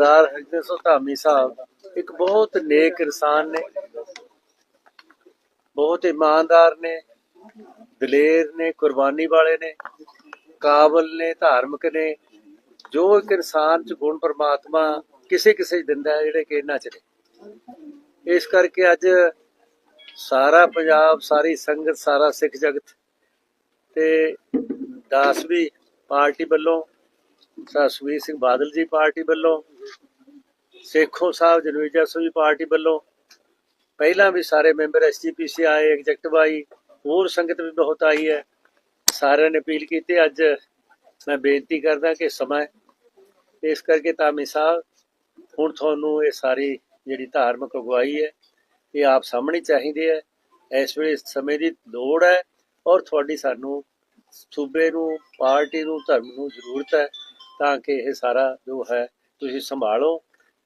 ਸਰਦਾਰ ਹਰਜਿੰਦਰ ਸਿੰਘ ਸਾਹਿਬ ਇੱਕ ਬਹੁਤ ਨੇਕ ਇਨਸਾਨ ਨੇ, ਬਹੁਤ ਇਮਾਨਦਾਰ ਨੇ, ਦਲੇਰ ਨੇ, ਕੁਰਬਾਨੀ ਵਾਲੇ ਨੇ, ਕਾਬਲ ਨੇ, ਧਾਰਮਿਕ ਨੇ, ਜੋ ਇੱਕ ਇਨਸਾਨ ਚ ਗੁਣ ਪ੍ਰਮਾਤਮਾ ਕਿਸੇ ਕਿਸੇ 'ਚ ਦਿੰਦਾ ਹੈ, ਜਿਹੜੇ ਕਿ ਇਹਨਾਂ ਚ ਨੇ। ਇਸ ਕਰਕੇ ਅੱਜ ਸਾਰਾ ਪੰਜਾਬ, ਸਾਰੀ ਸੰਗਤ, ਸਾਰਾ ਸਿੱਖ ਜਗਤ ਤੇ ਦਾਸ ਵੀ ਪਾਰਟੀ ਵੱਲੋਂ ਸਰ ਸੁਖਬੀਰ ਸਿੰਘ ਬਾਦਲ ਜੀ ਪਾਰਟੀ ਵੱਲੋਂ, ਸੇਖੋਂ ਸਾਹਿਬ ਜਨਵੀਜਾ ਸੋਈ ਪਾਰਟੀ ਵੱਲੋਂ, ਪਹਿਲਾਂ ਵੀ ਸਾਰੇ ਮੈਂਬਰ ਐਸਜੀਪੀਸੀ ਆਏ ਐਗਜ਼ੈਕਟਿਵ ਆਈ, ਹੋਰ ਸੰਗਤ ਵੀ ਬਹੁਤ ਆਈ ਹੈ। ਸਾਰਿਆਂ ਨੇ ਅਪੀਲ ਕੀਤੀ, ਅੱਜ ਮੈਂ ਬੇਨਤੀ ਕਰਦਾ ਕਿ ਸਮਾਂ ਇਸ ਕਰਕੇ ਤਾਮੀ ਸਾਹਿਬ ਹੁਣ ਤੁਹਾਨੂੰ ਇਹ ਸਾਰੀ ਜਿਹੜੀ ਧਾਰਮਿਕ ਅਗਵਾਈ ਹੈ, ਇਹ ਆਪ ਸਾਹਮਣੇ ਚਾਹੀਦੀ ਹੈ। ਇਸ ਵੇਲੇ ਸਮੇਂ ਦੀ ਲੋੜ ਹੈ ਔਰ ਤੁਹਾਡੀ ਸਾਨੂੰ ਸੂਬੇ ਨੂੰ, ਪਾਰਟੀ ਨੂੰ, ਧਰਮ ਨੂੰ ਜ਼ਰੂਰਤ ਹੈ। ਤਾਂ ਕਿ ਇਹ ਸਾਰਾ ਜੋ ਹੈ ਤੁਸੀਂ ਸੰਭਾਲੋ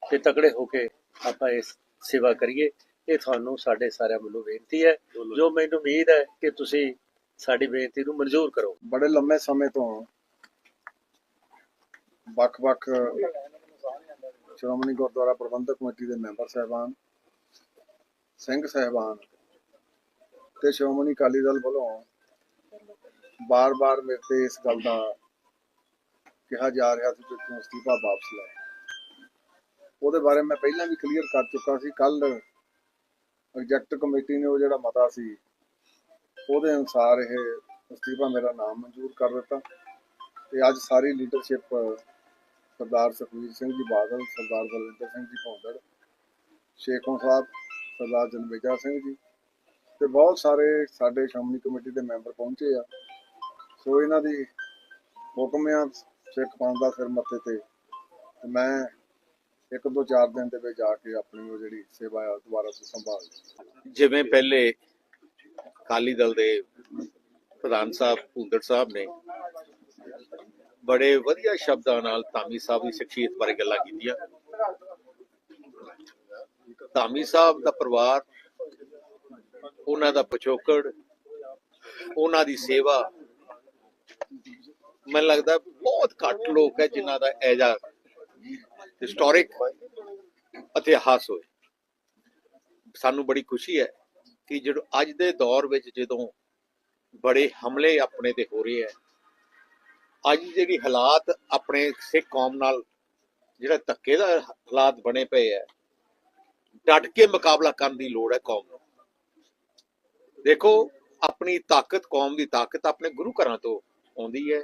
ਤੇ ਤਕੜੇ ਹੋ ਕੇ ਆਪਾਂ ਇਸ ਸੇਵਾ ਕਰੀਏ। ਇਹ ਤੁਹਾਨੂੰ ਸਾਡੇ ਸਾਰਿਆਂ ਵੱਲੋਂ ਬੇਨਤੀ ਹੈ। ਜੋ ਮੈਨੂੰ ਉਮੀਦ ਹੈ ਕਿ ਤੁਸੀਂ ਸਾਡੀ ਬੇਨਤੀ ਨੂੰ ਮਨਜ਼ੂਰ ਕਰੋ। ਬੜੇ ਲੰਮੇ ਸਮੇਂ ਤੋਂ ਵੱਖ-ਵੱਖ ਸ਼੍ਰੋਮਣੀ ਗੁਰਦੁਆਰਾ ਪ੍ਰਬੰਧਕ ਕਮੇਟੀ ਦੇ ਮੈਂਬਰ ਸਾਹਿਬਾਨ ਸਿੰਘ ਸਾਹਿਬਾਨ ਤੇ ਸ਼੍ਰੋਮਣੀ ਅਕਾਲੀ ਦਲ ਵੱਲੋਂ ਬਾਰ-ਬਾਰ ਮੇਰੇ ਤੇ ਇਸ ਗੱਲ ਦਾ ਕਿਹਾ ਜਾ ਰਿਹਾ ਸੀ ਕਿ ਤੂੰ ਅਸਤੀਫਾ ਵਾਪਸ ਲੈ। ਉਹਦੇ ਬਾਰੇ ਮੈਂ ਪਹਿਲਾਂ ਵੀ ਕਲੀਅਰ ਕਰ ਚੁੱਕਾ ਸੀ। ਕੱਲ ਐਗਜੈਕਟ ਕਮੇਟੀ ਨੇ ਉਹ ਜਿਹੜਾ ਮਤਾ ਸੀ, ਉਹਦੇ ਅਨੁਸਾਰ ਇਹ ਅਸਤੀਫਾ ਮੇਰਾ ਨਾਮ ਮਨਜ਼ੂਰ ਕਰ ਦਿੱਤਾ। ਤੇ ਅੱਜ ਸਾਰੀ ਲੀਡਰਸ਼ਿਪ ਸਰਦਾਰ ਸੁਖਬੀਰ ਸਿੰਘ ਜੀ ਬਾਦਲ, ਸਰਦਾਰ ਬਲਵਿੰਦਰ ਸਿੰਘ ਜੀ ਭੌਂਦੜ ਸ਼ੇਖੋਂ ਸਾਹਿਬ, ਸਰਦਾਰ ਜਨਮੇਜਾ ਸਿੰਘ ਜੀ ਤੇ ਬਹੁਤ ਸਾਰੇ ਸਾਡੇ ਸ਼੍ਰੋਮਣੀ ਕਮੇਟੀ ਦੇ ਮੈਂਬਰ ਪਹੁੰਚੇ ਆ। ਸੋ ਇਹਨਾਂ ਦੀ ਹੁਕਮ ਆ ਸਿੱਖ ਕੌਮ ਸਿਰ ਮੱਥੇ ਤੇ ਤੇ ਮੈਂ ਇੱਕ ਦੋ ਚਾਰ ਦਿਨ ਦੇ ਵਿੱਚ ਜਾ ਕੇ ਆਪਣੀ ਉਹ ਜਿਹੜੀ ਸੇਵਾ ਆ, ਦੁਬਾਰਾ ਤੋਂ ਸੰਭਾਲ ਲਈ। ਜਿਵੇਂ ਪਹਿਲੇ ਅਕਾਲੀ ਦਲ ਦੇ ਪ੍ਰਧਾਨ ਸਾਹਿਬ ਭੁੰਦੜ ਸਾਹਿਬ ਨੇ ਬੜੇ ਵਧੀਆ ਸ਼ਬਦਾਂ ਨਾਲ ਧਾਮੀ ਸਾਹਿਬ ਦੀ ਸ਼ਖਸੀਅਤ ਬਾਰੇ ਗੱਲਾਂ ਕੀਤੀਆਂ। ਧਾਮੀ ਸਾਹਿਬ ਦਾ ਪਰਿਵਾਰ, ਉਹਨਾਂ ਦਾ ਪਿਛੋਕੜ, ਉਹਨਾਂ ਦੀ ਸੇਵਾ ਮੈਨੂੰ ਲੱਗਦਾ ਬਹੁਤ ਘੱਟ ਲੋਕ ਹੈ ਜਿਨ੍ਹਾਂ ਦਾ ਐਜਾ ਹਿਸਟੋਰਿਕ ਇਤਿਹਾਸ ਹੋਏ। ਸਾਨੂੰ ਬੜੀ ਖੁਸ਼ੀ ਹੈ ਕਿ ਜਦੋਂ ਅੱਜ ਦੇ ਦੌਰ ਵਿੱਚ ਜਦੋਂ ਬੜੇ ਹਮਲੇ ਆਪਣੇ ਤੇ ਹੋ ਰਹੇ ਹੈ, ਅੱਜ ਜਿਹੜੀ ਹਾਲਾਤ ਆਪਣੇ ਸਿੱਖ ਕੌਮ ਨਾਲ ਜਿਹੜਾ ਧੱਕੇ ਦਾ ਹਾਲਾਤ ਬਣੇ ਪਏ ਹੈ, ਡਟ ਕੇ ਮੁਕਾਬਲਾ ਕਰਨ ਦੀ ਲੋੜ ਹੈ ਕੌਮ ਨੂੰ। ਦੇਖੋ, ਆਪਣੀ ਤਾਕਤ, ਕੌਮ ਦੀ ਤਾਕਤ ਆਪਣੇ ਗੁਰੂ ਘਰਾਂ ਤੋਂ ਆਉਂਦੀ ਹੈ।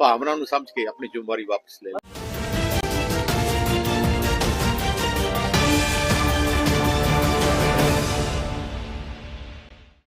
ਭਾਵਨਾ ਨੂੰ ਸਮਝ ਕੇ ਆਪਣੀ ਜ਼ਿੰਮੇਵਾਰੀ ਵਾਪਸ ਲੈ ਲਓ